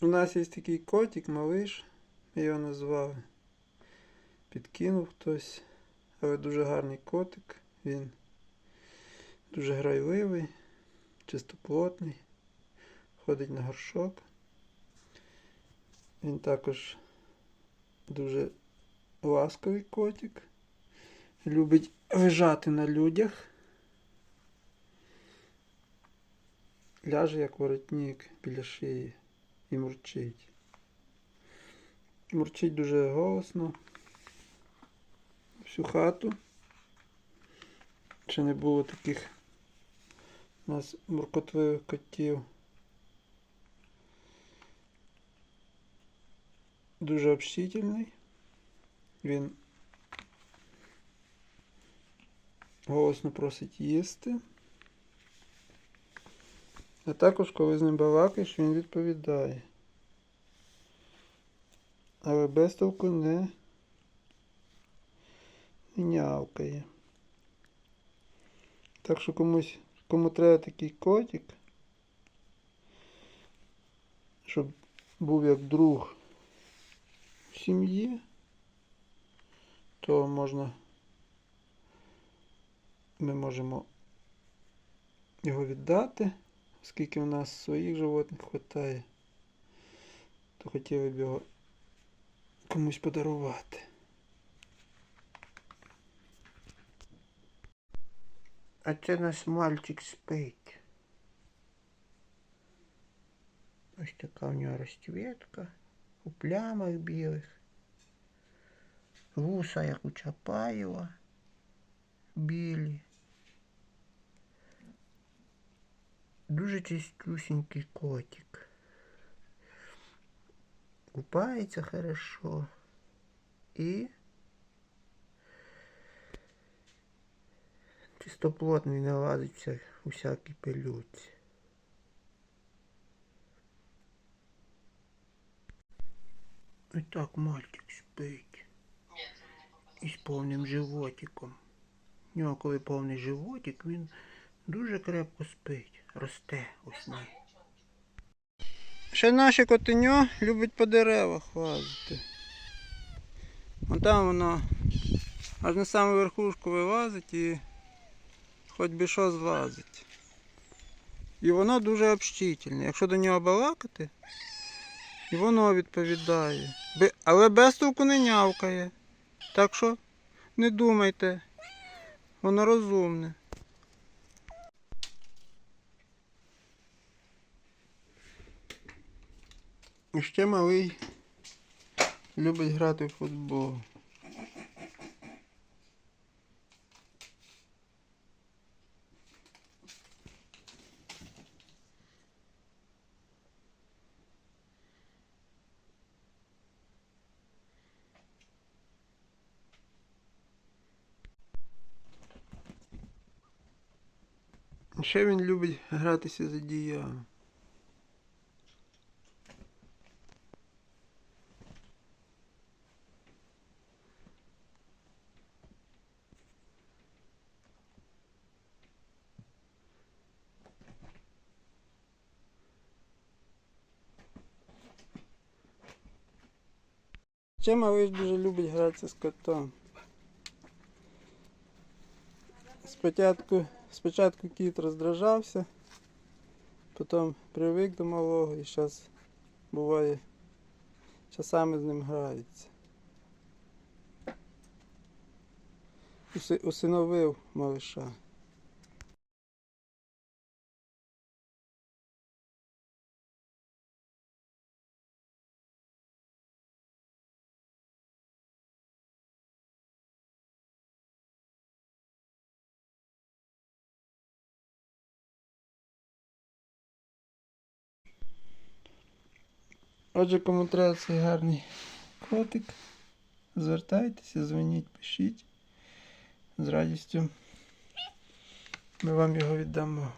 У нас є такий котик, малиш, ми його назвали. Підкинув хтось, але дуже гарний котик. Він дуже грайливий, чистоплотний, ходить на горшок. Він також дуже ласковий котик. Любить лежати на людях. Ляже як воротник біля шиї і мурчить. Мурчить дуже голосно. Всю хату. Ще не було таких у нас муркотливих котів. Дуже общительний. Він голосно просить їсти. А також, коли з ним балакаєш, він відповідає. Але без толку не, нявкає. Так що комусь, кому треба такий котик, щоб був як друг в сім'ї, то можна ми можемо його віддати, оскільки у нас своїх животних вистачає, то хотіли б його комусь подарувати. А це наш мальчик спить. Ось така у нього розцвітка, у плямах білих. Вуса, як у Чапаєва, білі. Дуже чистюсінький котик. Купається хорошо. І чистоплотний не лазиться у всякій пилюці. І так мальчик спить. Із повним животиком. У нього коли повний животик, він дуже крепко спить. Росте ось най. Ще наше котеньо любить по деревах лазити. Вон там воно аж на саму верхушку вилазить і хоч би що злазить. І воно дуже общительне. Якщо до нього балакати, і воно відповідає. Але без толку не нявкає. Так що не думайте, воно розумне. Ще малий любить грати в футбол. Ще він любить гратися з одіялом. Ще малиш дуже любить гратися з котом. Спочатку, спочатку кіт роздражався, потім привик до малого і зараз буває часами з ним грається. Усиновив малиша. Отже, кому треба цей гарний котик, звертайтеся, дзвоніть, пишіть. З радістю ми вам його віддамо.